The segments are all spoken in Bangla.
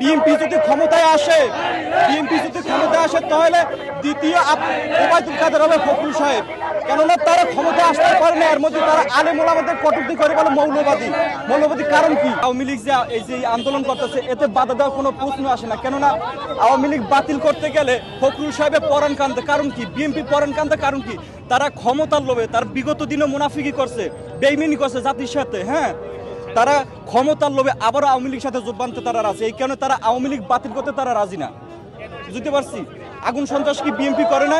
বিএনপি যদি ক্ষমতায় আসে, বিএনপি যদি ক্ষমতায় আসে, তাহলে দ্বিতীয় ওবায়দুল কাদের হবে ফখরুল সাহেব। কেননা তারা ক্ষমতা আসতে পারে না, এর মধ্যে তারা আলেমুল আমাদের কটূক্তি করে বলে মৌলবাদী। মৌলবাদী কারণ কি? আওয়ামী লীগ যে, এই যে আন্দোলন করতেছে, এতে বাধা দেওয়ার কোনো প্রশ্ন আসে না। কেননা আওয়ামী লীগ বাতিল করতে গেলে ফখরুল সাহেবের পরাণ কান্দে। কারণ কি? বিএনপি পরাণ কান্দে কারণ কি? তারা ক্ষমতার লোভে, তার বিগত দিনে মুনাফিকি করছে, বেইমিনি করছে জাতির সাথে হ্যাঁ? তারা ক্ষমতার লোভে আবারও আওয়ামী লীগের সাথে বাঁধতে তারা রাজি। এই কারণে তারা আওয়ামী লীগ বাতিল করতে তারা রাজি না। বুঝতে পারছি? আগুন সন্ত্রাস কি বিএনপি করে না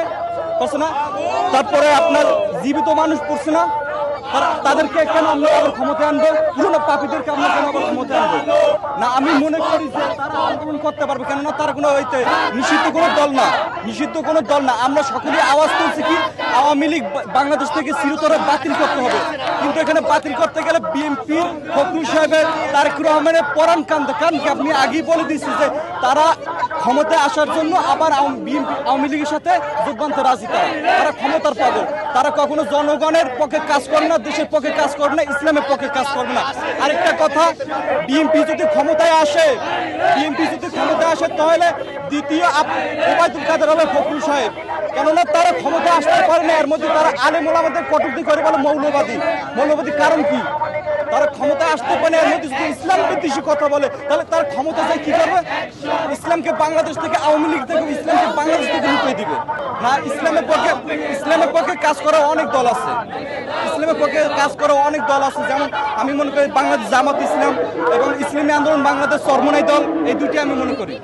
করছে না? তারপরে আপনার জীবিত মানুষ পড়ছে না? তাদেরকে কেন আমরা আবার ক্ষমতা আনব? পুরোনো পাপীদেরকে আমরা কেন আবার ক্ষমতা আনব? না, আমি মনে করি যে তারা আন্দোলন করতে পারবে, কেননা তারা কোনো হইতে নিষিদ্ধ কোনো দল না। নিষিদ্ধ কোনো দল না। আমরা সকলে আওয়াজ তুলছি কি? আওয়ামী লীগ বাংলাদেশ থেকে চিরতরে বাতিল করতে হবে। কিন্তু এখানে বাতিল করতে গেলে বিএনপি, ফখরুল সাহেবের তারেক রহমানের পরাণ কান্দে। কারণ আপনি আগেই বলে দিচ্ছি যে তারা ক্ষমতায় আসার জন্য আবার বিএনপি আওয়ামী লীগের সাথে যোগবানতে রাজি তারা। তারা ক্ষমতার পাগল। তারা কখনো জনগণের পক্ষে কাজ করে না, দেশের পক্ষে কাজ করে না, ইসলামের পক্ষে কাজ করে না। আরেকটা কথা, বিএনপি যদি ক্ষমতায় আসে, বিএনপি যদি ক্ষমতায় আসে তাহলে দ্বিতীয় ওবায়দুল কাদের হবে ফখরুল সাহেব। কেননা তারা ক্ষমতায় আসতে পারে না এর মধ্যে তারা আমাদের কটূক্তি করে বলে মৌলবাদী। মৌলবাদী কারণ কি? তারা ক্ষমতায় আসতে পারে এর মধ্যে যদি ইসলাম বিদ্বেষী কথা বলে। তাহলে তার ক্ষমতা যায় কি করবে? ইসলামকে বাংলাদেশ থেকে আওয়ামী লীগ থেকে ইসলামকে বাংলাদেশ থেকে লুকিয়ে দিবে। না, ইসলামের পক্ষে ইসলামের পক্ষে কাজ করা অনেক দল আছে। ইসলামের পক্ষে কাজ করা অনেক দল আছে। যেমন আমি মনে করি বাংলাদেশ জামাত ইসলাম এবং ইসলামী আন্দোলন বাংলাদেশ সর্বনাই দল। এই দুটি আমি মনে করি।